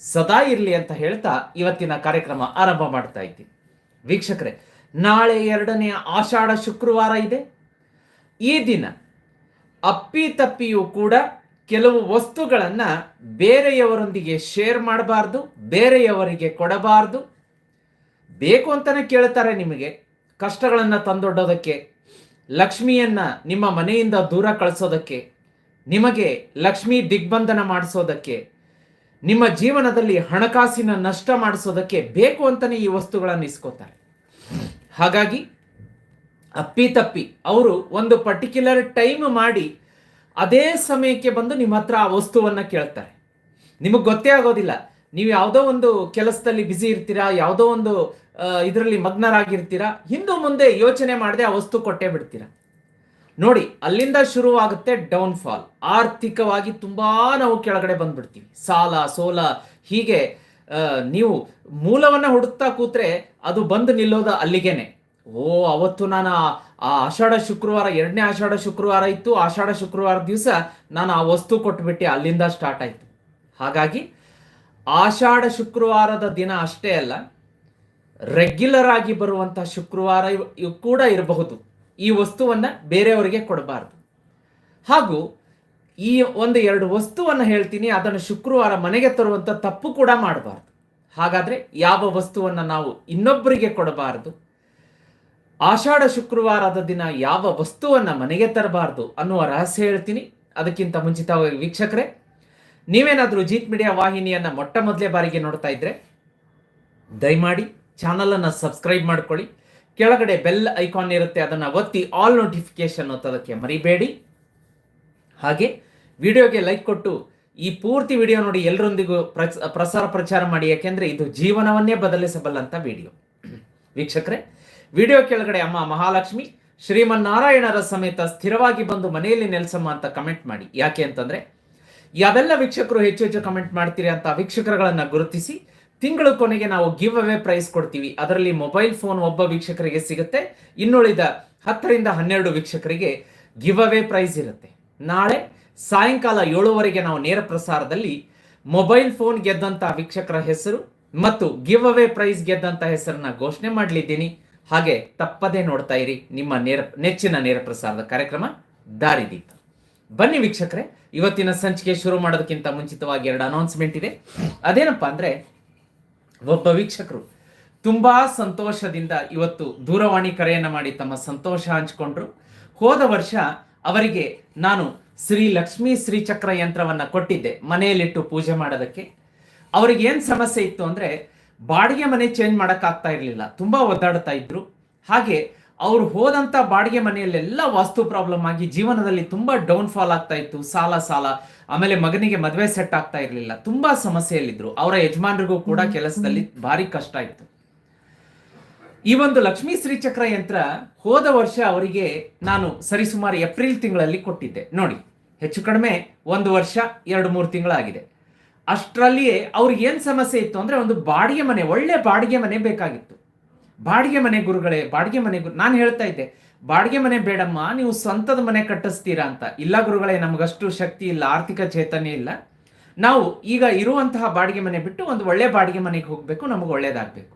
ಸದಾ ಇರಲಿ ಅಂತ ಹೇಳ್ತಾ ಇವತ್ತಿನ ಕಾರ್ಯಕ್ರಮ ಆರಂಭ ಮಾಡ್ತಾ ಇದ್ದೀನಿ. ವೀಕ್ಷಕರೇ, ನಾಳೆ ಎರಡನೆಯ ಆಷಾಢ ಶುಕ್ರವಾರ ಇದೆ. ಈ ದಿನ ಅಪ್ಪಿ ಅಪ್ಪಿತಪ್ಪಿಯೂ ಕೂಡ ಕೆಲವು ವಸ್ತುಗಳನ್ನು ಬೇರೆಯವರೊಂದಿಗೆ ಶೇರ್ ಮಾಡಬಾರ್ದು, ಬೇರೆಯವರಿಗೆ ಕೊಡಬಾರ್ದು. ಬೇಕು ಅಂತಾನೆ ಕೇಳ್ತಾರೆ ನಿಮಗೆ. ಕಷ್ಟಗಳನ್ನು ತಂದೊಡ್ಡೋದಕ್ಕೆ, ಲಕ್ಷ್ಮಿಯನ್ನ ನಿಮ್ಮ ಮನೆಯಿಂದ ದೂರ ಕಳಿಸೋದಕ್ಕೆ, ನಿಮಗೆ ಲಕ್ಷ್ಮಿ ದಿಗ್ಬಂಧನ ಮಾಡಿಸೋದಕ್ಕೆ ನಿಮ್ಮ ಜೀವನದಲ್ಲಿ ಹಣಕಾಸಿನ ನಷ್ಟ ಮಾಡಿಸೋದಕ್ಕೆ ಬೇಕು ಅಂತಲೇ ಈ ವಸ್ತುಗಳನ್ನು ಇಸ್ಕೋತಾರೆ. ಹಾಗಾಗಿ ಅಪ್ಪಿ ತಪ್ಪಿ ಅವರು ಒಂದು ಪರ್ಟಿಕ್ಯುಲರ್ ಟೈಮ್ ಮಾಡಿ ಅದೇ ಸಮಯಕ್ಕೆ ಬಂದು ನಿಮ್ಮ ಹತ್ರ ಆ ವಸ್ತುವನ್ನ ಕೇಳ್ತಾರೆ. ನಿಮಗೆ ಗೊತ್ತೇ ಆಗೋದಿಲ್ಲ. ನೀವು ಯಾವುದೋ ಒಂದು ಕೆಲಸದಲ್ಲಿ ಬ್ಯುಸಿ ಇರ್ತೀರಾ, ಯಾವುದೋ ಒಂದು ಇದರಲ್ಲಿ ಮಗ್ನರಾಗಿರ್ತೀರಾ, ಹಿಂದೂ ಮುಂದೆ ಯೋಚನೆ ಮಾಡದೆ ಆ ವಸ್ತು ಕೊಟ್ಟೇ ಬಿಡ್ತೀರಾ. ನೋಡಿ, ಅಲ್ಲಿಂದ ಶುರುವಾಗುತ್ತೆ ಡೌನ್ ಫಾಲ್ ಆರ್ಥಿಕವಾಗಿ ತುಂಬಾ ನಾವು ಕೆಳಗಡೆ ಬಂದ್ಬಿಡ್ತೀವಿ. ಸಾಲ, ಸೋಲ, ಹೀಗೆ ನೀವು ಮೂಲವನ್ನ ಹುಡುಕ್ತಾ ಕೂತ್ರೆ ಅದು ಬಂದು ನಿಲ್ಲೋದು ಅಲ್ಲಿಗೇನೆ. ಓ, ಅವತ್ತು ನಾನು ಆ- ಆಷಾಢ ಶುಕ್ರವಾರ, ಎರಡನೇ ಆಷಾಢ ಶುಕ್ರವಾರ ಇತ್ತು. ಆಷಾಢ ಶುಕ್ರವಾರ ದಿವಸ ನಾನು ಆ ವಸ್ತು ಕೊಟ್ಬಿಟ್ಟು ಅಲ್ಲಿಂದ ಸ್ಟಾರ್ಟ್ ಆಯ್ತು. ಹಾಗಾಗಿ, ಆಷಾಢ ಶುಕ್ರವಾರದ ದಿನ ಅಷ್ಟೇ ಅಲ್ಲ ರೆಗ್ಯುಲರ್ ಆಗಿ ಬರುವಂತ ಶುಕ್ರವಾರ ಇವ್ ಕೂಡ ಇರಬಹುದು. ಈ ವಸ್ತುವನ್ನು ಬೇರೆಯವರಿಗೆ ಕೊಡಬಾರ್ದು. ಹಾಗೂ ಈ ಒಂದು ಎರಡು ವಸ್ತುವನ್ನು ಹೇಳ್ತೀನಿ, ಅದನ್ನು ಶುಕ್ರವಾರ ಮನೆಗೆ ತರುವಂಥ ತಪ್ಪು ಕೂಡ ಮಾಡಬಾರ್ದು. ಹಾಗಾದರೆ ಯಾವ ವಸ್ತುವನ್ನು ನಾವು ಇನ್ನೊಬ್ಬರಿಗೆ ಕೊಡಬಾರ್ದು? ಆಷಾಢ ಶುಕ್ರವಾರದ ದಿನ ಯಾವ ವಸ್ತುವನ್ನು ಮನೆಗೆ ತರಬಾರ್ದು ಅನ್ನುವ ರಹಸ್ಯ ಹೇಳ್ತೀನಿ. ಅದಕ್ಕಿಂತ ಮುಂಚಿತವಾಗಿ ವೀಕ್ಷಕರೇ, ನೀವೇನಾದರೂ ಜೀತ್ ಮೀಡಿಯಾ ವಾಹಿನಿಯನ್ನು ಮೊಟ್ಟ ಮೊದಲೇ ಬಾರಿಗೆ ನೋಡ್ತಾ ಇದ್ರೆ ದಯಮಾಡಿ ಚಾನಲನ್ನು ಸಬ್ಸ್ಕ್ರೈಬ್ ಮಾಡ್ಕೊಳ್ಳಿ. ಕೆಳಗಡೆ ಬೆಲ್ ಐಕಾನ್ ಇರುತ್ತೆ, ಅದನ್ನು ಒತ್ತಿ ಆಲ್ ನೋಟಿಫಿಕೇಶನ್ ಒತ್ತೋದಕ್ಕೆ ಮರಿಬೇಡಿ. ಹಾಗೆ ವಿಡಿಯೋಗೆ ಲೈಕ್ ಕೊಟ್ಟು ಈ ಪೂರ್ತಿ ವಿಡಿಯೋ ನೋಡಿ ಎಲ್ಲರೊಂದಿಗೂ ಪ್ರಸಾರ ಪ್ರಚಾರ ಮಾಡಿ, ಯಾಕೆಂದ್ರೆ ಇದು ಜೀವನವನ್ನೇ ಬದಲಿಸಬಲ್ಲಂತ ವಿಡಿಯೋ. ವೀಕ್ಷಕರೇ, ವಿಡಿಯೋ ಕೆಳಗಡೆ ಅಮ್ಮ ಮಹಾಲಕ್ಷ್ಮಿ, ಶ್ರೀಮನ್ನಾರಾಯಣರ ಸಮೇತ ಸ್ಥಿರವಾಗಿ ಬಂದು ಮನೆಯಲ್ಲಿ ನೆಲೆಸಮ್ಮ ಅಂತ ಕಮೆಂಟ್ ಮಾಡಿ. ಯಾಕೆ ಅಂತಂದ್ರೆ, ಯಾವೆಲ್ಲ ವೀಕ್ಷಕರು ಹೆಚ್ಚು ಹೆಚ್ಚು ಕಮೆಂಟ್ ಮಾಡ್ತೀರಿ ಅಂತ ವೀಕ್ಷಕರುಗಳನ್ನ ಗುರುತಿಸಿ ತಿಂಗಳ ಕೊನೆಗೆ ನಾವು ಗಿವ್ ಅವೇ ಪ್ರೈಸ್ ಕೊಡ್ತೀವಿ. ಅದರಲ್ಲಿ ಮೊಬೈಲ್ ಫೋನ್ ಒಬ್ಬ ವೀಕ್ಷಕರಿಗೆ ಸಿಗುತ್ತೆ. ಇನ್ನುಳಿದ ಹತ್ತರಿಂದ ಹನ್ನೆರಡು ವೀಕ್ಷಕರಿಗೆ ಗಿವ್ ಅವೇ ಪ್ರೈಸ್ ಇರುತ್ತೆ. ನಾಳೆ ಸಾಯಂಕಾಲ ಏಳುವರೆಗೆ ನಾವು ನೇರ ಪ್ರಸಾರದಲ್ಲಿ ಮೊಬೈಲ್ ಫೋನ್ ಗೆದ್ದಂತ ವೀಕ್ಷಕರ ಹೆಸರು ಮತ್ತು ಗಿವ್ ಅವೇ ಪ್ರೈಸ್ ಗೆದ್ದಂತ ಹೆಸರನ್ನ ಘೋಷಣೆ ಮಾಡಲಿದ್ದೀನಿ. ಹಾಗೆ ತಪ್ಪದೇ ನೋಡ್ತಾ ಇರಿ. ನಿಮ್ಮ ನೇರ, ನೆಚ್ಚಿನ ನೇರ ಪ್ರಸಾರದ ಕಾರ್ಯಕ್ರಮ ದಾರಿದೀಪ. ಬನ್ನಿ ವೀಕ್ಷಕರೇ, ಇವತ್ತಿನ ಸಂಚಿಕೆ ಶುರು ಮಾಡೋದಕ್ಕಿಂತ ಮುಂಚಿತವಾಗಿ ಎರಡು ಅನೌನ್ಸ್ಮೆಂಟ್ ಇದೆ. ಅದೇನಪ್ಪ ಅಂದ್ರೆ ಒಬ್ಬ ವೀಕ್ಷಕರು. ತುಂಬಾ ಸಂತೋಷದಿಂದ ಇವತ್ತು ದೂರವಾಣಿ ಕರೆಯನ್ನ ಮಾಡಿ ತಮ್ಮ ಸಂತೋಷ ಹಂಚಿಕೊಂಡ್ರು. ಹೋದ ವರ್ಷ ಅವರಿಗೆ ನಾನು ಶ್ರೀ ಲಕ್ಷ್ಮೀ ಶ್ರೀಚಕ್ರ ಯಂತ್ರವನ್ನ ಕೊಟ್ಟಿದ್ದೆ ಮನೆಯಲ್ಲಿಟ್ಟು ಪೂಜೆ ಮಾಡೋದಕ್ಕೆ. ಅವ್ರಿಗೆ ಏನು ಸಮಸ್ಯೆ ಇತ್ತು ಅಂದ್ರೆ ಬಾಡಿಗೆ ಮನೆ ಚೇಂಜ್ ಮಾಡೋಕ್ಕಾಗ್ತಾ ಇರಲಿಲ್ಲ. ತುಂಬಾ ಒದ್ದಾಡ್ತಾ ಇದ್ರು. ಹಾಗೆ ಅವ್ರು ಹೋದಂಥ ಬಾಡಿಗೆ ಮನೆಯಲ್ಲೆಲ್ಲ ವಾಸ್ತು ಪ್ರಾಬ್ಲಮ್ ಆಗಿ ಜೀವನದಲ್ಲಿ ತುಂಬಾ ಡೌನ್ ಫಾಲ್ ಆಗ್ತಾ ಇತ್ತು ಸಾಲ ಸಾಲ. ಆಮೇಲೆ ಮಗನಿಗೆ ಮದುವೆ ಸೆಟ್ ಆಗ್ತಾ ಇರಲಿಲ್ಲ. ತುಂಬಾ ಸಮಸ್ಯೆಯಲ್ಲಿದ್ರು. ಅವರ ಯಜಮಾನರಿಗೂ ಕೂಡ ಕೆಲಸದಲ್ಲಿ ಭಾರಿ ಕಷ್ಟ ಇತ್ತು. ಈ ಒಂದು ಲಕ್ಷ್ಮೀ ಶ್ರೀಚಕ್ರ ಯಂತ್ರ ಹೋದ ವರ್ಷ ಅವರಿಗೆ ನಾನು ಸರಿಸುಮಾರು ಏಪ್ರಿಲ್ ತಿಂಗಳಲ್ಲಿ ಕೊಟ್ಟಿದ್ದೆ. ನೋಡಿ ಹೆಚ್ಚು ಕಡಿಮೆ ಒಂದು ವರ್ಷ ಎರಡು ಮೂರು ತಿಂಗಳಾಗಿದೆ. ಅಷ್ಟರಲ್ಲಿಯೇ ಅವ್ರಿಗೆ ಏನು ಸಮಸ್ಯೆ ಇತ್ತು ಅಂದ್ರೆ ಒಂದು ಬಾಡಿಗೆ ಮನೆ ಒಳ್ಳೆ ಬಾಡಿಗೆ ಮನೆ ಬೇಕಾಗಿತ್ತು. ಬಾಡಿಗೆ ಮನೆ ಗುರುಗಳೇ, ಬಾಡಿಗೆ ಮನೆ ಗುರು ನಾನು ಹೇಳ್ತಾ ಇದ್ದೆ, ಬಾಡಿಗೆ ಮನೆ ಬೇಡಮ್ಮ, ನೀವು ಸ್ವಂತದ ಮನೆ ಕಟ್ಟಿಸ್ತೀರಾ ಅಂತ. ಇಲ್ಲ ಗುರುಗಳೇ, ನಮಗಷ್ಟು ಶಕ್ತಿ ಇಲ್ಲ, ಆರ್ಥಿಕ ಚೇತನೆ ಇಲ್ಲ. ನಾವು ಈಗ ಇರುವಂತಹ ಬಾಡಿಗೆ ಮನೆ ಬಿಟ್ಟು ಒಂದು ಒಳ್ಳೆ ಬಾಡಿಗೆ ಮನೆಗೆ ಹೋಗಬೇಕು, ನಮಗೆ ಒಳ್ಳೇದಾಗಬೇಕು.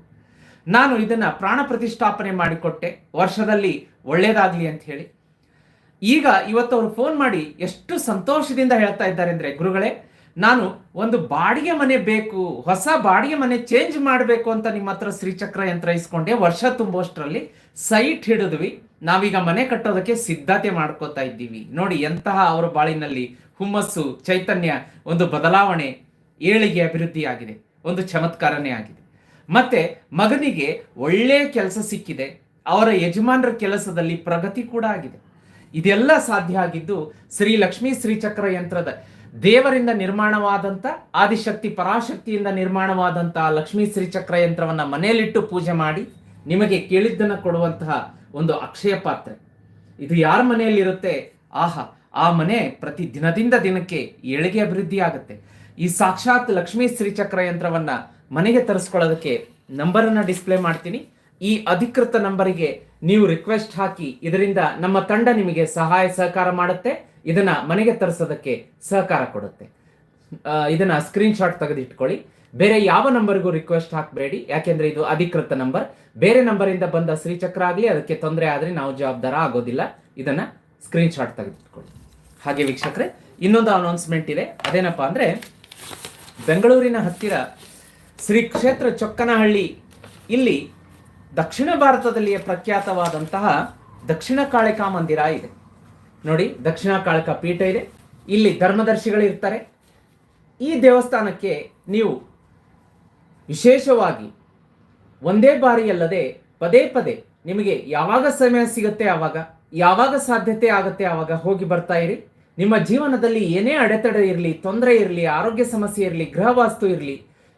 ನಾನು ಇದನ್ನ ಪ್ರಾಣ ಪ್ರತಿಷ್ಠಾಪನೆ ಮಾಡಿಕೊಟ್ಟೆ, ವರ್ಷದಲ್ಲಿ ಒಳ್ಳೇದಾಗ್ಲಿ ಅಂತ ಹೇಳಿ. ಈಗ ಇವತ್ತು ಅವರು ಫೋನ್ ಮಾಡಿ ಎಷ್ಟು ಸಂತೋಷದಿಂದ ಹೇಳ್ತಾ ಇದ್ದಾರೆ ಅಂದರೆ, ಗುರುಗಳೇ ನಾನು ಒಂದು ಬಾಡಿಗೆ ಮನೆ ಬೇಕು, ಹೊಸ ಬಾಡಿಗೆ ಮನೆ ಚೇಂಜ್ ಮಾಡಬೇಕು ಅಂತ ನಿಮ್ಮ ಹತ್ರ ಶ್ರೀಚಕ್ರ ಯಂತ್ರ ಇಸ್ಕೊಂಡೆ, ವರ್ಷ ತುಂಬುವಷ್ಟರಲ್ಲಿ ಸೈಟ್ ಹಿಡಿದ್ವಿ. ನಾವೀಗ ಮನೆ ಕಟ್ಟೋದಕ್ಕೆ ಸಿದ್ಧತೆ ಮಾಡ್ಕೋತಾ ಇದ್ದೀವಿ. ನೋಡಿ, ಎಂತಹ ಅವರ ಬಾಳಿನಲ್ಲಿ ಹುಮ್ಮಸ್ಸು, ಚೈತನ್ಯ, ಒಂದು ಬದಲಾವಣೆ, ಏಳಿಗೆ ಅಭಿವೃದ್ಧಿ ಆಗಿದೆ, ಒಂದು ಚಮತ್ಕಾರನೇ ಆಗಿದೆ. ಮತ್ತೆ ಮಗನಿಗೆ ಒಳ್ಳೆಯ ಕೆಲಸ ಸಿಕ್ಕಿದೆ, ಅವರ ಯಜಮಾನರ ಕೆಲಸದಲ್ಲಿ ಪ್ರಗತಿ ಕೂಡ ಆಗಿದೆ. ಇದೆಲ್ಲ ಸಾಧ್ಯ ಆಗಿದ್ದು ಶ್ರೀ ಲಕ್ಷ್ಮೀ ಶ್ರೀಚಕ್ರ ಯಂತ್ರದ ದೇವರಿಂದ ನಿರ್ಮಾಣವಾದಂಥ ಆದಿಶಕ್ತಿ ಪರಾಶಕ್ತಿಯಿಂದ ನಿರ್ಮಾಣವಾದಂಥ ಲಕ್ಷ್ಮೀ ಶ್ರೀಚಕ್ರ ಯಂತ್ರವನ್ನು ಮನೆಯಲ್ಲಿಟ್ಟು ಪೂಜೆ ಮಾಡಿ ನಿಮಗೆ ಕೇಳಿದ್ದನ್ನು ಕೊಡುವಂತಹ ಒಂದು ಅಕ್ಷಯ ಪಾತ್ರೆ. ಇದು ಯಾರ ಮನೆಯಲ್ಲಿರುತ್ತೆ? ಆಹಾ, ಆ ಮನೆ ಪ್ರತಿ ದಿನದಿಂದ ದಿನಕ್ಕೆ ಏಳಿಗೆ ಅಭಿವೃದ್ಧಿ ಆಗುತ್ತೆ. ಈ ಸಾಕ್ಷಾತ್ ಲಕ್ಷ್ಮೀ ಶ್ರೀಚಕ್ರ ಯಂತ್ರವನ್ನು ಮನೆಗೆ ತರಿಸ್ಕೊಳ್ಳೋದಕ್ಕೆ ನಂಬರನ್ನು ಡಿಸ್ಪ್ಲೇ ಮಾಡ್ತೀನಿ. ಈ ಅಧಿಕೃತ ನಂಬರಿಗೆ ನೀವು ರಿಕ್ವೆಸ್ಟ್ ಹಾಕಿ ಇದರಿಂದ ನಮ್ಮ ತಂಡ ನಿಮಗೆ ಸಹಾಯ ಸಹಕಾರ ಮಾಡುತ್ತೆ. ಇದನ್ನ ಮನೆಗೆ ತರಿಸೋದಕ್ಕೆ ಸಹಕಾರ ಕೊಡುತ್ತೆ. ಇದನ್ನ ಸ್ಕ್ರೀನ್ ಶಾಟ್ ತೆಗೆದಿಟ್ಕೊಳ್ಳಿ. ಬೇರೆ ಯಾವ ನಂಬರ್ಗೂ ರಿಕ್ವೆಸ್ಟ್ ಹಾಕಬೇಡಿ. ಯಾಕೆಂದ್ರೆ ಇದು ಅಧಿಕೃತ ನಂಬರ್ ಬೇರೆ ನಂಬರಿಂದ ಬಂದ ಶ್ರೀಚಕ್ರ ಆಗಲಿ, ಅದಕ್ಕೆ ತೊಂದರೆ ಆದರೆ ನಾವು ಜವಾಬ್ದಾರ ಆಗೋದಿಲ್ಲ. ಇದನ್ನ ಸ್ಕ್ರೀನ್ ಶಾಟ್ ತೆಗೆದಿಟ್ಕೊಳ್ಳಿ. ಹಾಗೆ ವೀಕ್ಷಕರೇ, ಇನ್ನೊಂದು ಅನೌನ್ಸ್ಮೆಂಟ್ ಇದೆ. ಅದೇನಪ್ಪ ಅಂದ್ರೆ, ಬೆಂಗಳೂರಿನ ಹತ್ತಿರ ಶ್ರೀ ಕ್ಷೇತ್ರ ಚೊಕ್ಕನಹಳ್ಳಿ, ಇಲ್ಲಿ ದಕ್ಷಿಣ ಭಾರತದಲ್ಲಿಯೇ ಪ್ರಖ್ಯಾತವಾದಂತಹ ದಕ್ಷಿಣ ಕಾಳಿಕಾ ಮಂದಿರ ಇದೆ. ನೋಡಿ, ದಕ್ಷಿಣ ಕಾಳಕ ಪೀಠ ಇದೆ. ಇಲ್ಲಿ ಧರ್ಮದರ್ಶಿಗಳು ಇರ್ತಾರೆ ಈ ದೇವಸ್ಥಾನಕ್ಕೆ ನೀವು ವಿಶೇಷವಾಗಿ ಒಂದೇ ಬಾರಿ ಅಲ್ಲದೆ ಪದೇ ಪದೇ ನಿಮಗೆ ಯಾವಾಗ ಸಮಯ ಸಿಗುತ್ತೆ ಆವಾಗ, ಯಾವಾಗ ಸಾಧ್ಯತೆ ಆಗುತ್ತೆ ಆವಾಗ ಹೋಗಿ ಬರ್ತಾ ಇರಿ. ನಿಮ್ಮ ಜೀವನದಲ್ಲಿ ಏನೇ ಅಡೆತಡೆ ಇರಲಿ, ತೊಂದರೆ ಇರಲಿ, ಆರೋಗ್ಯ ಸಮಸ್ಯೆ ಇರಲಿ, ಗೃಹವಾಸ್ತು ಇರಲಿ,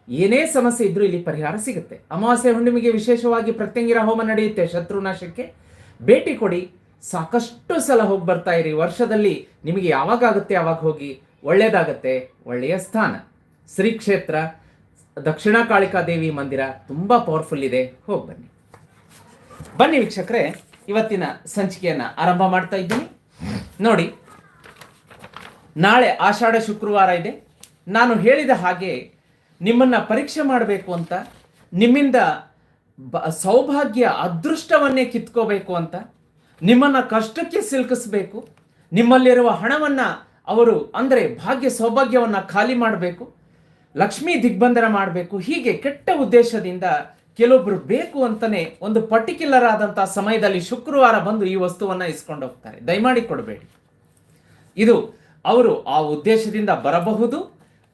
ಏನೇ ಸಮಸ್ಯೆ ಇದ್ರೂ ಇಲ್ಲಿ ಪರಿಹಾರ ಸಿಗುತ್ತೆ. ಅಮಾವಾಸ್ಯೆ ಹುಣ್ಣಿಮೆಗೆ ವಿಶೇಷವಾಗಿ ಪ್ರತ್ಯಂಗಿರ ಹೋಮ ನಡೆಯುತ್ತೆ, ಶತ್ರುನಾಶಕ್ಕೆ. ಭೇಟಿ ಕೊಡಿ. ಸಾಕಷ್ಟು ಸಲ ಹೋಗಿ ಬರ್ತಾ ಇರಿ. ವರ್ಷದಲ್ಲಿ ನಿಮಗೆ ಯಾವಾಗ ಆಗುತ್ತೆ ಆವಾಗ ಹೋಗಿ ಒಳ್ಳೆಯದಾಗತ್ತೆ ಒಳ್ಳೆಯ ಸ್ಥಾನ. ಶ್ರೀ ಕ್ಷೇತ್ರ ದಕ್ಷಿಣ ಕಾಳಿಕಾ ದೇವಿ ಮಂದಿರ ತುಂಬಾ ಪವರ್ಫುಲ್ ಇದೆ. ಹೋಗಿ ಬನ್ನಿ. ಬನ್ನಿ ವೀಕ್ಷಕರೇ, ಇವತ್ತಿನ ಸಂಚಿಕೆಯನ್ನ ಆರಂಭ ಮಾಡ್ತಾ ಇದ್ದೀನಿ. ನೋಡಿ, ನಾಳೆ ಆಷಾಢ ಶುಕ್ರವಾರ ಇದೆ. ನಾನು ಹೇಳಿದ ಹಾಗೆ ನಿಮ್ಮನ್ನ ಪರೀಕ್ಷೆ ಮಾಡಬೇಕು ಅಂತ, ನಿಮ್ಮಿಂದ ಬ- ಸೌಭಾಗ್ಯ, ಅದೃಷ್ಟವನ್ನೇ ಕಿತ್ಕೋಬೇಕು ಅಂತ ನಿಮ್ಮನ್ನ ಕಷ್ಟಕ್ಕೆ ಸಿಲುಕಿಸ್ಬೇಕು. ನಿಮ್ಮಲ್ಲಿರುವ ಹಣವನ್ನ ಅವರು ಅಂದರೆ ಭಾಗ್ಯ ಸೌಭಾಗ್ಯವನ್ನ ಖಾಲಿ ಮಾಡಬೇಕು. ಲಕ್ಷ್ಮೀ ದಿಗ್ಬಂಧನ ಮಾಡಬೇಕು. ಹೀಗೆ ಕೆಟ್ಟ ಉದ್ದೇಶದಿಂದ ಕೆಲವೊಬ್ಬರು ಬೇಕು ಅಂತಲೇ ಒಂದು ಪರ್ಟಿಕ್ಯುಲರ್ ಆದಂಥ ಸಮಯದಲ್ಲಿ ಶುಕ್ರವಾರ ಬಂದು ಈ ವಸ್ತುವನ್ನ ಇಸ್ಕೊಂಡು ಹೋಗ್ತಾರೆ. ದಯಮಾಡಿ ಕೊಡಬೇಡಿ. ಇದು ಅವರು ಆ ಉದ್ದೇಶದಿಂದ ಬರಬಹುದು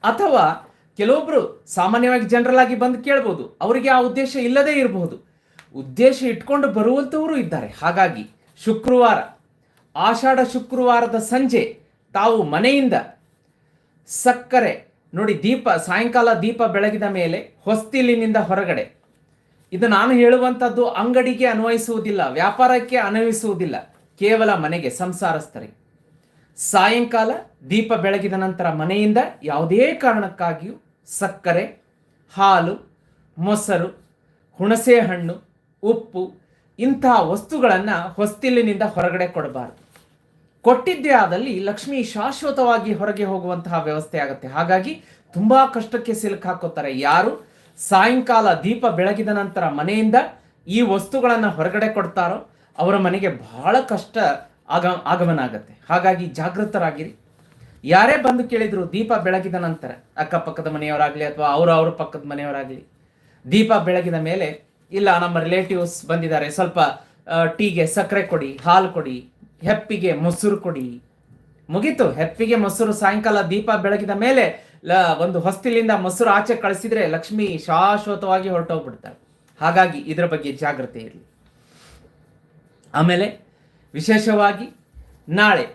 ಅಥವಾ ಕೆಲವೊಬ್ಬರು ಸಾಮಾನ್ಯವಾಗಿ ಜನರಲ್ ಆಗಿ ಬಂದು ಕೇಳ್ಬೋದು. ಅವರಿಗೆ ಆ ಉದ್ದೇಶ ಇಲ್ಲದೇ ಇರಬಹುದು. ಉದ್ದೇಶ ಇಟ್ಕೊಂಡು ಬರುವಂತವರು ಇದ್ದಾರೆ. ಹಾಗಾಗಿ ಶುಕ್ರವಾರ, ಆಷಾಢ ಶುಕ್ರವಾರದ ಸಂಜೆ ತಾವು ಮನೆಯಿಂದ ಸಕ್ಕರೆ ನೋಡಿ ದೀಪ, ಸಾಯಂಕಾಲ ದೀಪ ಬೆಳಗಿದ ಮೇಲೆ ಹೊಸ್ತಿಲಿನಿಂದ ಹೊರಗಡೆ. ಇದು ನಾನು ಹೇಳುವಂಥದ್ದು ಅಂಗಡಿಗೆ ಅನ್ವಯಿಸುವುದಿಲ್ಲ, ವ್ಯಾಪಾರಕ್ಕೆ ಅನ್ವಯಿಸುವುದಿಲ್ಲ, ಕೇವಲ ಮನೆಗೆ ಸಂಸಾರಸ್ಥರಿಗೆ ಸಾಯಂಕಾಲ ದೀಪ ಬೆಳಗಿದ ನಂತರ ಮನೆಯಿಂದ ಯಾವುದೇ ಕಾರಣಕ್ಕಾಗಿಯೂ ಸಕ್ಕರೆ, ಹಾಲು, ಮೊಸರು ಹುಣಸೆ ಹಣ್ಣು ಉಪ್ಪು ಇಂತಹ ವಸ್ತುಗಳನ್ನು ಹೊಸ್ತಿಲಿನಿಂದ ಹೊರಗಡೆ ಕೊಡಬಾರದು. ಕೊಟ್ಟಿದ್ದೇ ಆದಲ್ಲಿ ಲಕ್ಷ್ಮಿ ಶಾಶ್ವತವಾಗಿ ಹೊರಗೆ ಹೋಗುವಂತಹ ವ್ಯವಸ್ಥೆ ಆಗುತ್ತೆ. ಹಾಗಾಗಿ ತುಂಬಾ ಕಷ್ಟಕ್ಕೆ ಸಿಲುಕು ಹಾಕೋತಾರೆ ಯಾರು? ಸಾಯಂಕಾಲ ದೀಪ ಬೆಳಗಿದ ನಂತರ ಮನೆಯಿಂದ ಈ ವಸ್ತುಗಳನ್ನು ಹೊರಗಡೆ ಕೊಡ್ತಾರೋ ಅವರ ಮನೆಗೆ ಬಹಳ ಕಷ್ಟ ಆಗ, ಆಗಮನ ಆಗುತ್ತೆ. ಹಾಗಾಗಿ ಜಾಗೃತರಾಗಿರಿ. ಯಾರೇ ಬಂದು ಕೇಳಿದ್ರು ದೀಪ ಬೆಳಗಿದ ನಂತರ, ಅಕ್ಕಪಕ್ಕದ ಮನೆಯವರಾಗ್ಲಿ ಅಥವಾ ಅವರ ಅವ್ರ ಪಕ್ಕದ ಮನೆಯವರಾಗ್ಲಿ, ದೀಪ ಬೆಳಗಿದ ಮೇಲೆ ಇಲ್ಲ, ನಮ್ಮ ರಿಲೇಟಿವ್ಸ್ ಬಂದಿದ್ದಾರೆ. ಸ್ವಲ್ಪ ಟೀಗೆ ಸಕ್ಕರೆ ಕೊಡಿ, ಹಾಲು ಕೊಡಿ, ಹೆಪ್ಪಿಗೆ ಮೊಸರು ಕೊಡಿ. ಮುಗೀತು. ಹೆಪ್ಪಿಗೆ ಮೊಸರು ಸಾಯಂಕಾಲ ದೀಪ ಬೆಳಗಿದ ಮೇಲೆ, ಲ, ಒಂದು ಹೊಸ್ತಿಲಿಂದ ಮೊಸರು ಆಚೆ ಕಳಿಸಿದ್ರೆ ಲಕ್ಷ್ಮಿ ಶಾಶ್ವತವಾಗಿ ಹೊರಟೋಗ್ಬಿಡ್ತಾರೆ. ಹಾಗಾಗಿ ಇದರ ಬಗ್ಗೆ ಜಾಗ್ರತೆ ಇರಲಿ. ಆಮೇಲೆ, ವಿಶೇಷವಾಗಿ ನಾಳೆ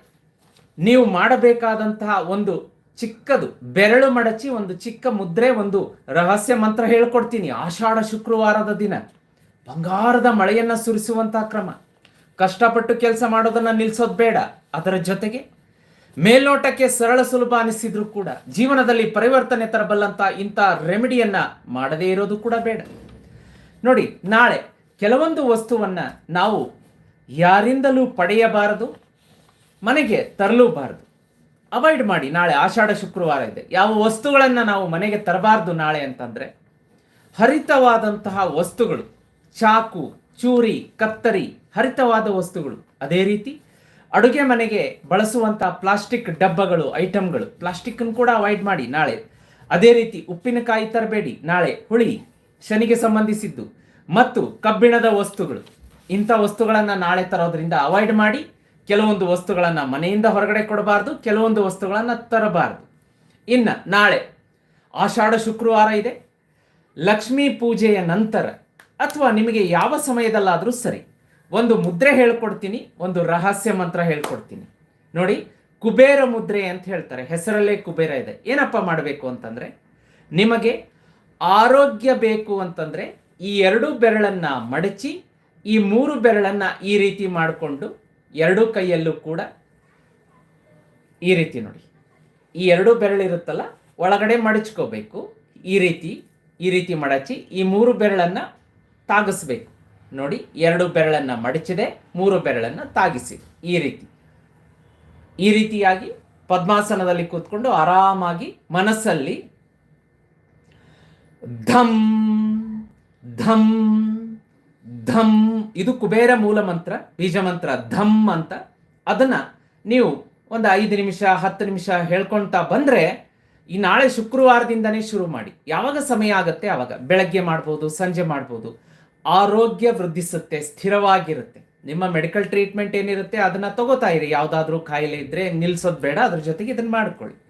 ನೀವು ಮಾಡಬೇಕಾದಂತಹ ಒಂದು ಚಿಕ್ಕದು. ಬೆರಳು ಮಡಚಿ ಒಂದು ಚಿಕ್ಕ ಮುದ್ರೆ, ಒಂದು ರಹಸ್ಯ ಮಂತ್ರ ಹೇಳ್ಕೊಡ್ತೀನಿ. ಆಷಾಢ ಶುಕ್ರವಾರದ ದಿನ. ಬಂಗಾರದ ಮಳೆಯನ್ನ ಸುರಿಸುವಂತಹ ಕ್ರಮ. ಕಷ್ಟಪಟ್ಟು ಕೆಲಸ ಮಾಡೋದನ್ನ ನಿಲ್ಸೋದು ಬೇಡ. ಅದರ ಜೊತೆಗೆ ಮೇಲ್ನೋಟಕ್ಕೆ ಸರಳ ಸುಲಭ ಅನಿಸಿದ್ರು ಕೂಡ, ಜೀವನದಲ್ಲಿ ಪರಿವರ್ತನೆ ತರಬಲ್ಲಂತ ಇಂಥ ರೆಮಿಡಿಯನ್ನ ಮಾಡದೇ ಇರೋದು ಕೂಡ ಬೇಡ. ನೋಡಿ, ನಾಳೆ ಕೆಲವೊಂದು ವಸ್ತುವನ್ನ ನಾವು ಯಾರಿಂದಲೂ ಪಡೆಯಬಾರದು, ಮನೆಗೆ ತರಲೂಬಾರದು. ಅವಾಯ್ಡ್ ಮಾಡಿ. ನಾಳೆ ಆಷಾಢ ಶುಕ್ರವಾರ ಇದೆ. ಯಾವ ವಸ್ತುಗಳನ್ನು ನಾವು ಮನೆಗೆ ತರಬಾರ್ದು ನಾಳೆ ಅಂತಂದ್ರೆ ಹರಿತವಾದಂತಹ ವಸ್ತುಗಳು, ಚಾಕು, ಚೂರಿ, ಕತ್ತರಿ, ಹರಿತವಾದ ವಸ್ತುಗಳು. ಅದೇ ರೀತಿ ಅಡುಗೆ ಮನೆಗೆ ಬಳಸುವಂತಹ ಪ್ಲಾಸ್ಟಿಕ್ ಡಬ್ಬಗಳು ಐಟಮ್ಗಳು ಪ್ಲಾಸ್ಟಿಕ್ ಕೂಡ ಅವಾಯ್ಡ್ ಮಾಡಿ. ನಾಳೆ ಅದೇ ರೀತಿ ಉಪ್ಪಿನಕಾಯಿ ತರಬೇಡಿ. ನಾಳೆ ಹುಳಿ, ಶನಿಗೆ ಸಂಬಂಧಿಸಿದ್ದು. ಮತ್ತು ಕಬ್ಬಿಣದ ವಸ್ತುಗಳು. ಇಂಥ ವಸ್ತುಗಳನ್ನು ನಾಳೆ ತರೋದ್ರಿಂದ ಅವಾಯ್ಡ್ ಮಾಡಿ. ಕೆಲವೊಂದು ವಸ್ತುಗಳನ್ನು ಮನೆಯಿಂದ ಹೊರಗಡೆ ಕೊಡಬಾರ್ದು, ಕೆಲವೊಂದು ವಸ್ತುಗಳನ್ನು ತರಬಾರ್ದು. ಇನ್ನು ನಾಳೆ ಆಷಾಢ ಶುಕ್ರವಾರ ಇದೆ. ಲಕ್ಷ್ಮೀ ಪೂಜೆಯ ನಂತರ ಅಥವಾ ನಿಮಗೆ ಯಾವ ಸಮಯದಲ್ಲಾದರೂ ಸರಿ ಒಂದು ಮುದ್ರೆ ಹೇಳ್ಕೊಡ್ತೀನಿ, ಒಂದು ರಹಸ್ಯ ಮಂತ್ರ ಹೇಳ್ಕೊಡ್ತೀನಿ. ನೋಡಿ, ಕುಬೇರ ಮುದ್ರೆ ಅಂತ ಹೇಳ್ತಾರೆ. ಹೆಸರಲ್ಲೇ ಕುಬೇರ ಇದೆ. ಏನಪ್ಪ ಮಾಡಬೇಕು ಅಂತಂದರೆ, ನಿಮಗೆ ಆರೋಗ್ಯ ಬೇಕು ಅಂತಂದರೆ ಈ ಎರಡು ಬೆರಳನ್ನು ಮಡಚಿ, ಈ ಮೂರು ಬೆರಳನ್ನು ಈ ರೀತಿ ಮಾಡಿಕೊಂಡು ಎರಡೂ ಕೈಯಲ್ಲೂ ಕೂಡ ಈ ರೀತಿ ನೋಡಿ. ಈ ಎರಡು ಬೆರಳಿರುತ್ತಲ್ಲ, ಒಳಗಡೆ ಮಡಚ್ಕೋಬೇಕು. ಈ ರೀತಿ ಈ ರೀತಿ ಮಡಚಿ, ಈ ಮೂರು ಬೆರಳನ್ನು ತಾಗಿಸ್ಬೇಕು. ನೋಡಿ, ಎರಡು ಬೆರಳನ್ನು ಮಡಚಿದೆ, ಮೂರು ಬೆರಳನ್ನು ತಾಗಿಸಿ ಈ ರೀತಿ. ಈ ರೀತಿಯಾಗಿ ಪದ್ಮಾಸನದಲ್ಲಿ ಕೂತ್ಕೊಂಡು ಆರಾಮಾಗಿ ಮನಸ್ಸಲ್ಲಿ ಧಮ್ ಧಮ್ ಧಮ್, ಇದು ಕುಬೇರ ಮೂಲ ಮಂತ್ರ, ಬೀಜ ಮಂತ್ರ, ಧಮ್ ಅಂತ. ಅದನ್ನ ನೀವು ಒಂದು ಐದು ನಿಮಿಷ, ಹತ್ತು ನಿಮಿಷ ಹೇಳ್ಕೊಳ್ತಾ ಬಂದ್ರೆ ಈ ನಾಳೆ ಶುಕ್ರವಾರದಿಂದನೇ ಶುರು ಮಾಡಿ. ಯಾವಾಗ ಸಮಯ ಆಗುತ್ತೆ ಆವಾಗ ಬೆಳಗ್ಗೆ ಮಾಡ್ಬೋದು, ಸಂಜೆ ಮಾಡ್ಬೋದು. ಆರೋಗ್ಯ ವೃದ್ಧಿಸುತ್ತೆ, ಸ್ಥಿರವಾಗಿರುತ್ತೆ. ನಿಮ್ಮ ಮೆಡಿಕಲ್ ಟ್ರೀಟ್ಮೆಂಟ್ ಏನಿರುತ್ತೆ ಅದನ್ನ ತಗೋತಾ ಇರಿ. ಯಾವುದಾದ್ರೂ ಕಾಯಿಲೆ ಇದ್ರೆ ನಿಲ್ಸೋದು ಬೇಡ, ಅದ್ರ ಜೊತೆಗೆ ಇದನ್ನ ಮಾಡ್ಕೊಳ್ಳಿ.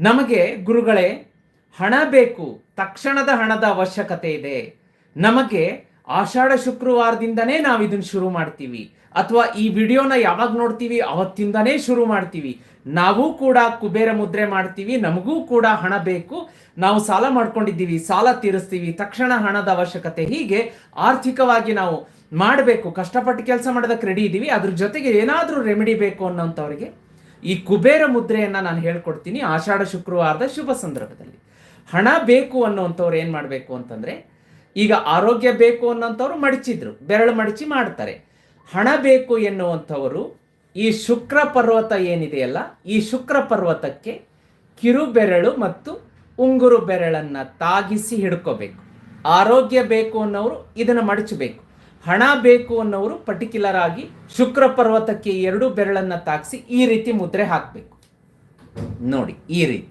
ನಮಗೆ ಗುರುಗಳೇ, ಹಣ ಬೇಕು. ತಕ್ಷಣದ ಹಣದ ಅವಶ್ಯಕತೆ ಇದೆ. ನಮಗೆ ಆಷಾಢ ಶುಕ್ರವಾರದಿಂದನೇ ನಾವು ಇದನ್ನ ಶುರು ಮಾಡ್ತೀವಿ. ಅಥವಾ ಈ ವಿಡಿಯೋನ ಯಾವಾಗ ನೋಡ್ತೀವಿ, ಅವತ್ತಿಂದನೇ ಶುರು ಮಾಡ್ತೀವಿ. ನಾವು ಕೂಡ ಕುಬೇರ ಮುದ್ರೆ ಮಾಡ್ತೀವಿ, ನಮಗೂ ಕೂಡ ಹಣ ಬೇಕು. ನಾವು ಸಾಲ ಮಾಡ್ಕೊಂಡಿದ್ದೀವಿ, ಸಾಲ ತೀರಿಸ್ತೀವಿ, ತಕ್ಷಣ ಹಣದ ಅವಶ್ಯಕತೆ. ಹೀಗೆ ಆರ್ಥಿಕವಾಗಿ ನಾವು ಮಾಡಬೇಕು, ಕಷ್ಟಪಟ್ಟು ಕೆಲಸ ಮಾಡೋದಕ್ಕೆ ರೆಡಿ ಇದ್ದೀವಿ. ಅದ್ರ ಜೊತೆಗೆ ಏನಾದರೂ ರೆಮಿಡಿ ಬೇಕು ಅನ್ನೋಂಥವ್ರಿಗೆ ಈ ಕುಬೇರ ಮುದ್ರೆಯನ್ನು ನಾನು ಹೇಳ್ಕೊಡ್ತೀನಿ ಆಷಾಢ ಶುಕ್ರವಾರದ ಶುಭ ಸಂದರ್ಭದಲ್ಲಿ. ಹಣ ಬೇಕು ಅನ್ನೋಂಥವ್ರು ಏನು ಮಾಡಬೇಕು ಅಂತಂದ್ರೆ ಈಗ ಆರೋಗ್ಯ ಬೇಕು ಅನ್ನೋಂಥವ್ರು ಮಡಚಿದ್ರು, ಬೆರಳು ಮಡಚಿ ಮಾಡ್ತಾರೆ. ಹಣ ಬೇಕು ಎನ್ನುವಂಥವರು ಈ ಶುಕ್ರ ಪರ್ವತ ಏನಿದೆಯಲ್ಲ, ಈ ಶುಕ್ರ ಪರ್ವತಕ್ಕೆ ಕಿರು ಬೆರಳು ಮತ್ತು ಉಂಗುರು ಬೆರಳನ್ನ ತಾಗಿಸಿ ಹಿಡ್ಕೋಬೇಕು. ಆರೋಗ್ಯ ಬೇಕು ಅನ್ನೋರು ಇದನ್ನು ಮಡಚಬೇಕು. ಹಣ ಬೇಕು ಅನ್ನೋರು ಪರ್ಟಿಕ್ಯುಲರ್ ಆಗಿ ಶುಕ್ರ ಪರ್ವತಕ್ಕೆ ಎರಡು ಬೆರಳನ್ನ ತಾಗಿಸಿ ಈ ರೀತಿ ಮುದ್ರೆ ಹಾಕಬೇಕು. ನೋಡಿ, ಈ ರೀತಿ.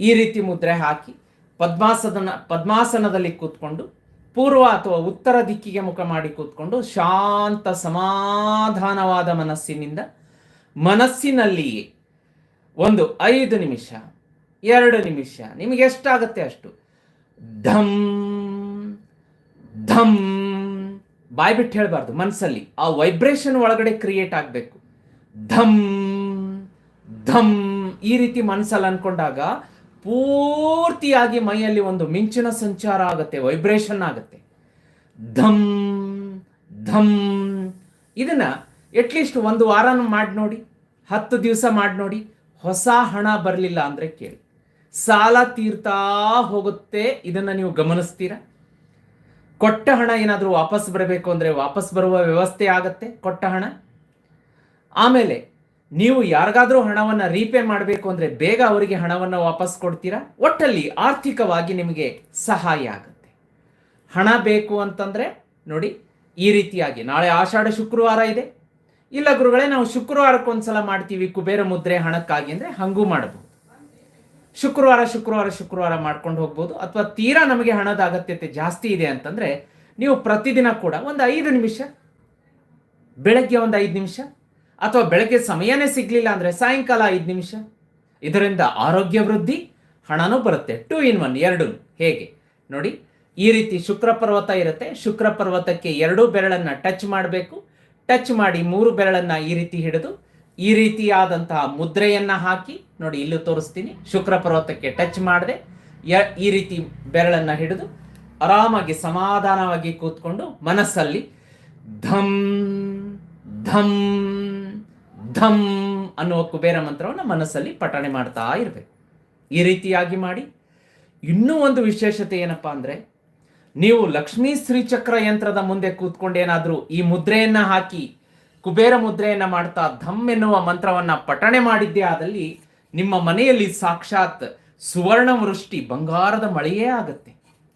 ಈ ರೀತಿ ಮುದ್ರೆ ಹಾಕಿ ಪದ್ಮಾಸನ ಪದ್ಮಾಸನದಲ್ಲಿ ಕೂತ್ಕೊಂಡು, ಪೂರ್ವ ಅಥವಾ ಉತ್ತರ ದಿಕ್ಕಿಗೆ ಮುಖ ಮಾಡಿ ಕೂತ್ಕೊಂಡು, ಶಾಂತ ಸಮಾಧಾನವಾದ ಮನಸ್ಸಿನಿಂದ, ಮನಸ್ಸಿನಲ್ಲಿಯೇ ಒಂದು ಐದು ನಿಮಿಷ, ಎರಡು ನಿಮಿಷ, ನಿಮಗೆ ಎಷ್ಟಾಗತ್ತೆ ಅಷ್ಟು? ಧಮ್ ಧಮ್ ಬಾಯ್ ಬಿಟ್ಟು ಹೇಳಬಾರ್ದು ಮನಸ್ಸಲ್ಲಿ ಆ ವೈಬ್ರೇಷನ್ ಒಳಗಡೆ ಕ್ರಿಯೇಟ್ ಆಗಬೇಕು. ಧಮ್ ಧಮ್ ಈ ರೀತಿ ಮನಸ್ಸಲ್ಲಿ ಅನ್ಕೊಂಡಾಗ ಪೂರ್ತಿಯಾಗಿ ಮೈಯಲ್ಲಿ ಒಂದು ಮಿಂಚಿನ ಸಂಚಾರ ಆಗುತ್ತೆ ವೈಬ್ರೇಷನ್ ಆಗುತ್ತೆ. ಧಮ್ ಧಮ್ ಇದನ್ನ ಅಟ್ಲೀಸ್ಟ್ ಒಂದು ವಾರ ಮಾಡಿ ನೋಡಿ, ಹತ್ತು ದಿವಸ ಮಾಡಿ ನೋಡಿ, ಹೊಸ ಹಣ ಬರಲಿಲ್ಲ ಅಂದ್ರೆ ಕೇಳಿ. ಸಾಲ ತೀರ್ತಾ ಹೋಗುತ್ತೆ, ಇದನ್ನ ನೀವು ಗಮನಿಸ್ತೀರಾ? ಕೊಟ್ಟ ಹಣ ಏನಾದರೂ ವಾಪಸ್ ಬರಬೇಕು ಅಂದ್ರೆ ವಾಪಸ್ ಬರುವ ವ್ಯವಸ್ಥೆ ಆಗುತ್ತೆ, ಕೊಟ್ಟ ಹಣ. ಆಮೇಲೆ ನೀವು ಯಾರಿಗಾದ್ರೂ ಹಣವನ್ನು ರೀಪೇ ಮಾಡಬೇಕು ಅಂದ್ರೆ ಬೇಗ ಅವರಿಗೆ ಹಣವನ್ನು ವಾಪಸ್ ಕೊಡ್ತೀರಾ? ಒಟ್ಟಲ್ಲಿ ಆರ್ಥಿಕವಾಗಿ ನಿಮಗೆ ಸಹಾಯ ಆಗುತ್ತೆ. ಹಣ ಬೇಕು ಅಂತಂದ್ರೆ ನೋಡಿ, ಈ ರೀತಿಯಾಗಿ ನಾಳೆ ಆಷಾಢ ಶುಕ್ರವಾರ ಇದೆ. ಇಲ್ಲ ಗುರುಗಳೇ, ನಾವು ಶುಕ್ರವಾರಕ್ಕೊಂದ್ಸಲ ಮಾಡ್ತೀವಿ ಕುಬೇರ ಮುದ್ರೆ ಹಣಕ್ಕಾಗಿ ಅಂದ್ರೆ ಹಂಗೂ ಮಾಡಬಹುದು. ಶುಕ್ರವಾರ ಶುಕ್ರವಾರ ಶುಕ್ರವಾರ ಮಾಡ್ಕೊಂಡು ಹೋಗ್ಬೋದು. ಅಥವಾ ತೀರಾ ನಮಗೆ ಹಣದ ಅಗತ್ಯತೆ ಜಾಸ್ತಿ ಇದೆ ಅಂತಂದ್ರೆ ನೀವು ಪ್ರತಿದಿನ ಕೂಡ ಒಂದು ಐದು ನಿಮಿಷ, ಬೆಳಗ್ಗೆ ಒಂದು ಐದು ನಿಮಿಷ ಅಥವಾ ಬೆಳಗ್ಗೆ ಸಮಯನೇ ಸಿಗ್ಲಿಲ್ಲ ಅಂದ್ರೆ ಸಾಯಂಕಾಲ ಐದು ನಿಮಿಷ? ಇದರಿಂದ ಆರೋಗ್ಯ ವೃದ್ಧಿ, ಹಣನೂ ಬರುತ್ತೆ. ಟೂ ಇನ್ ಒನ್ ಎರಡು. ಹೇಗೆ? ನೋಡಿ, ಈ ರೀತಿ ಶುಕ್ರ ಪರ್ವತ ಇರುತ್ತೆ. ಶುಕ್ರ ಪರ್ವತಕ್ಕೆ ಎರಡೂ ಬೆರಳನ್ನ ಟಚ್ ಮಾಡಬೇಕು. ಟಚ್ ಮಾಡಿ ಮೂರು ಬೆರಳನ್ನ ಈ ರೀತಿ ಹಿಡಿದು, ಈ ರೀತಿಯಾದಂತಹ ಮುದ್ರೆಯನ್ನು ಹಾಕಿ, ನೋಡಿ, ಇಲ್ಲೂ ತೋರಿಸ್ತೀನಿ. ಶುಕ್ರ ಪರ್ವತಕ್ಕೆ ಟಚ್ ಮಾಡದೆ ಈ ರೀತಿ ಬೆರಳನ್ನ ಹಿಡಿದು, ಆರಾಮಾಗಿ ಸಮಾಧಾನವಾಗಿ ಕೂತ್ಕೊಂಡು ಮನಸ್ಸಲ್ಲಿ ಧಮ್ ಧಮ್ ಧಮ್ ಅನ್ನುವ ಕುಬೇರ ಮಂತ್ರವನ್ನು ಮನಸ್ಸಲ್ಲಿ ಪಠಣೆ ಮಾಡ್ತಾ ಇರಬೇಕು. ಈ ರೀತಿಯಾಗಿ ಮಾಡಿ. ಇನ್ನೂ ಒಂದು ವಿಶೇಷತೆ ಏನಪ್ಪಾ ಅಂದರೆ, ನೀವು ಲಕ್ಷ್ಮೀ ಶ್ರೀಚಕ್ರ ಯಂತ್ರದ ಮುಂದೆ ಕೂತ್ಕೊಂಡೇನಾದರೂ ಈ ಮುದ್ರೆಯನ್ನು ಹಾಕಿ, ಕುಬೇರ ಮುದ್ರೆಯನ್ನು ಮಾಡ್ತಾ ಧಮ್ ಎನ್ನುವ ಮಂತ್ರವನ್ನು ಪಠಣೆ ಮಾಡಿದ್ದೇ ಆದಲ್ಲಿ ನಿಮ್ಮ ಮನೆಯಲ್ಲಿ ಸಾಕ್ಷಾತ್ ಸುವರ್ಣ ವೃಷ್ಟಿ ಬಂಗಾರದ ಮಳೆಯೇ ಆಗುತ್ತೆ.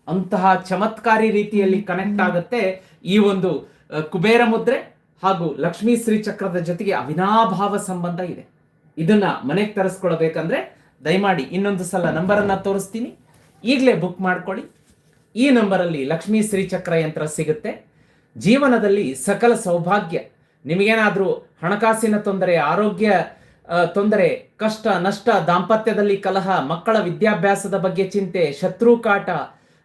ಅಂತಹ ಚಮತ್ಕಾರಿ ರೀತಿಯಲ್ಲಿ ಕನೆಕ್ಟ್ ಆಗುತ್ತೆ ಈ ಒಂದು ಕುಬೇರ ಮುದ್ರೆ. ಹಾಗೂ ಲಕ್ಷ್ಮೀ ಶ್ರೀ ಚಕ್ರದ ಜೊತೆಗೆ ಅವಿನಾಭಾವ ಸಂಬಂಧ ಇದೆ. ಇದನ್ನ ಮನೆಗೆ ತರಿಸ್ಕೊಳ್ಬೇಕಂದ್ರೆ ದಯಮಾಡಿ ಇನ್ನೊಂದು ಸಲ ನಂಬರನ್ನ ತೋರಿಸ್ತೀನಿ. ಈಗಲೇ ಬುಕ್ ಮಾಡ್ಕೊಳ್ಳಿ. ಈ ನಂಬರಲ್ಲಿ ಲಕ್ಷ್ಮೀ ಶ್ರೀ ಚಕ್ರ ಯಂತ್ರ ಸಿಗುತ್ತೆ. ಜೀವನದಲ್ಲಿ ಸಕಲ ಸೌಭಾಗ್ಯ. ನಿಮಗೇನಾದರೂ ಹಣಕಾಸಿನ ತೊಂದರೆ, ಆರೋಗ್ಯ ತೊಂದರೆ, ಕಷ್ಟ, ನಷ್ಟ, ದಾಂಪತ್ಯದಲ್ಲಿ ಕಲಹ, ಮಕ್ಕಳ ವಿದ್ಯಾಭ್ಯಾಸದ ಬಗ್ಗೆ ಚಿಂತೆ ಶತ್ರು ಕಾಟ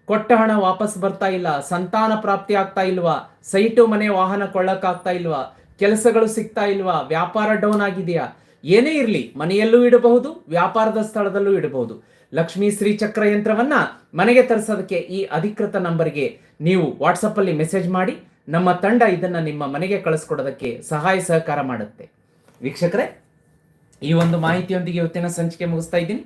ಕೊಟ್ಟ ಹಣ ವಾಪಸ್ ಬರ್ತಾ ಇಲ್ಲ, ಸಂತಾನ ಪ್ರಾಪ್ತಿ ಆಗ್ತಾ ಇಲ್ವಾ, ಸೈಟು ಮನೆ ವಾಹನ ಕೊಳ್ಳಕ್ಕಾಗ್ತಾ ಇಲ್ವಾ, ಕೆಲಸಗಳು ಸಿಗ್ತಾ ಇಲ್ವಾ, ವ್ಯಾಪಾರ ಡೌನ್ ಆಗಿದೆಯಾ? ಏನೇ ಇರಲಿ, ಮನೆಯಲ್ಲೂ ಇಡಬಹುದು, ವ್ಯಾಪಾರದ ಸ್ಥಳದಲ್ಲೂ ಇಡಬಹುದು. ಲಕ್ಷ್ಮೀ ಶ್ರೀ ಚಕ್ರ ಯಂತ್ರವನ್ನ ಮನೆಗೆ ತರಿಸೋದಕ್ಕೆ ಈ ಅಧಿಕೃತ ನಂಬರ್ಗೆ ನೀವು ವಾಟ್ಸಪ್ ಅಲ್ಲಿ ಮೆಸೇಜ್ ಮಾಡಿ, ನಮ್ಮ ತಂಡ ಇದನ್ನ ನಿಮ್ಮ ಮನೆಗೆ ಕಳಿಸ್ಕೊಡೋದಕ್ಕೆ ಸಹಾಯ ಸಹಕಾರ ಮಾಡುತ್ತೆ. ವೀಕ್ಷಕರೇ, ಈ ಒಂದು ಮಾಹಿತಿಯೊಂದಿಗೆ ಇವತ್ತಿನ ಸಂಚಿಕೆ ಮುಗಿಸ್ತಾ ಇದ್ದೀನಿ.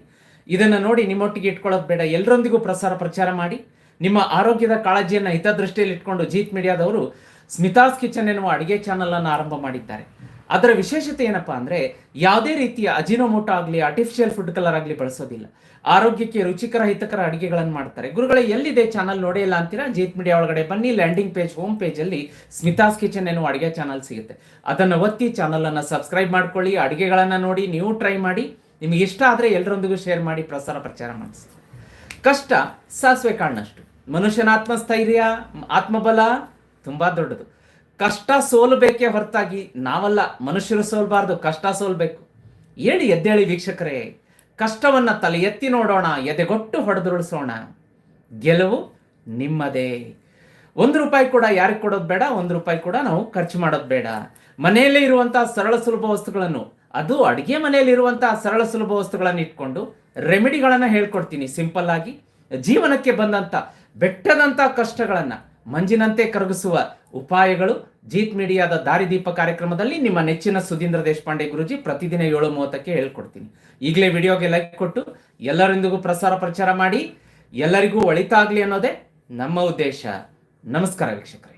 ಇದನ್ನ ನೋಡಿ ನಿಮ್ಮೊಟ್ಟಿಗೆ ಇಟ್ಕೊಳ್ಳೋದು ಬೇಡ. ಎಲ್ಲರೊಂದಿಗೂ ಪ್ರಸಾರ ಪ್ರಚಾರ ಮಾಡಿ, ನಿಮ್ಮ ಆರೋಗ್ಯದ ಕಾಳಜಿಯನ್ನು ಹಿತದೃಷ್ಟಿಯಲ್ಲಿ ಇಟ್ಕೊಂಡು ಜೀತ್ ಮೀಡಿಯಾದವರು ಸ್ಮಿತಾಸ್ ಕಿಚನ್ ಎನ್ನುವ ಅಡುಗೆ ಚಾನಲನ್ನು ಆರಂಭ ಮಾಡಿದ್ದಾರೆ. ಅದರ ವಿಶೇಷತೆ ಏನಪ್ಪಾ ಅಂದ್ರೆ, ಯಾವುದೇ ರೀತಿಯ ಅಜಿನೋಮೋಟೋ ಆಗಲಿ ಆರ್ಟಿಫಿಷಿಯಲ್ ಫುಡ್ ಕಲರ್ ಆಗಲಿ ಬಳಸೋದಿಲ್ಲ. ಆರೋಗ್ಯಕ್ಕೆ ರುಚಿಕರ, ಹಿತಕರ ಅಡುಗೆಗಳನ್ನು ಮಾಡ್ತಾರೆ. ಗುರುಗಳೇ, ಎಲ್ಲಿದೆ ಚಾನಲ್ ನೋಡೇ ಇಲ್ಲ ಅಂತೀರಾ? ಜೀತ್ ಮೀಡಿಯಾ ಒಳಗಡೆ ಬನ್ನಿ. ಲ್ಯಾಂಡಿಂಗ್ ಪೇಜ್ ಹೋಮ್ ಪೇಜಲ್ಲಿ ಸ್ಮಿತಾಸ್ ಕಿಚನ್ ಎನ್ನುವ ಅಡುಗೆ ಚಾನಲ್ ಸಿಗುತ್ತೆ. ಅದನ್ನು ಒತ್ತಿ ಚಾನಲನ್ನು ಸಬ್ಸ್ಕ್ರೈಬ್ ಮಾಡ್ಕೊಳ್ಳಿ. ಅಡುಗೆಗಳನ್ನು ನೋಡಿ ನೀವು ಟ್ರೈ ಮಾಡಿ. ನಿಮಗೆ ಇಷ್ಟ ಆದರೆ ಎಲ್ಲರೊಂದಿಗೂ ಶೇರ್ ಮಾಡಿ ಪ್ರಸಾರ ಪ್ರಚಾರ ಮಾಡಿಸಿ. ಕಷ್ಟ, ಸಾಸಿವೆ ಕಾಣಷ್ಟು ಮನುಷ್ಯನ ಆತ್ಮಸ್ಥೈರ್ಯ, ಆತ್ಮಬಲ ತುಂಬ ದೊಡ್ಡದು. ಕಷ್ಟ ಸೋಲಬೇಕೇ ಹೊರತಾಗಿ ನಾವಲ್ಲ, ಮನುಷ್ಯರು ಸೋಲಬಾರ್ದು, ಕಷ್ಟ ಸೋಲ್ಬೇಕು. ಹೇಳಿ ಎದ್ದೇಳಿ ವೀಕ್ಷಕರೇ, ಕಷ್ಟವನ್ನ ತಲೆ ಎತ್ತಿ ನೋಡೋಣ, ಎದೆಗೊಟ್ಟು ಹೊಡೆದುರುಳಿಸೋಣ. ಗೆಲುವು ನಿಮ್ಮದೇ. ಒಂದು ರೂಪಾಯಿ ಕೂಡ ಯಾರಿಗೆ ಕೊಡೋದು ಬೇಡ, ಒಂದು ರೂಪಾಯಿ ಕೂಡ ನಾವು ಖರ್ಚು ಮಾಡೋದು ಬೇಡ. ಮನೆಯಲ್ಲೇ ಇರುವಂತಹ ಸರಳ ಸುಲಭ ವಸ್ತುಗಳನ್ನು, ಅದು ಅಡುಗೆ ಮನೆಯಲ್ಲಿ ಇರುವಂತಹ ಸರಳ ಸುಲಭ ವಸ್ತುಗಳನ್ನು ಇಟ್ಕೊಂಡು ರೆಮಿಡಿಗಳನ್ನ ಹೇಳ್ಕೊಡ್ತೀನಿ ಸಿಂಪಲ್ ಆಗಿ. ಜೀವನಕ್ಕೆ ಬಂದಂತ ಬೆಟ್ಟದಂತ ಕಷ್ಟಗಳನ್ನ, ಮಂಜಿನಂತೆ ಕರಗಿಸುವ ಉಪಾಯಗಳು ಜೀತ್ ಮೀಡಿಯಾದ ದಾರಿದೀಪ ಕಾರ್ಯಕ್ರಮದಲ್ಲಿ ನಿಮ್ಮ ನೆಚ್ಚಿನ ಸುಧೀಂದ್ರ ದೇಶಪಾಂಡೆ ಗುರುಜಿ ಪ್ರತಿದಿನ ಏಳು ಮೂವತ್ತಕ್ಕೆ ಹೇಳ್ಕೊಡ್ತೀನಿ. ಈಗಲೇ ವಿಡಿಯೋಗೆ ಲೈಕ್ ಕೊಟ್ಟು ಎಲ್ಲರೊಂದಿಗೂ ಪ್ರಸಾರ ಪ್ರಚಾರ ಮಾಡಿ, ಎಲ್ಲರಿಗೂ ಒಳಿತಾಗ್ಲಿ ಅನ್ನೋದೇ ನಮ್ಮ ಉದ್ದೇಶ. ನಮಸ್ಕಾರ ವೀಕ್ಷಕರೇ.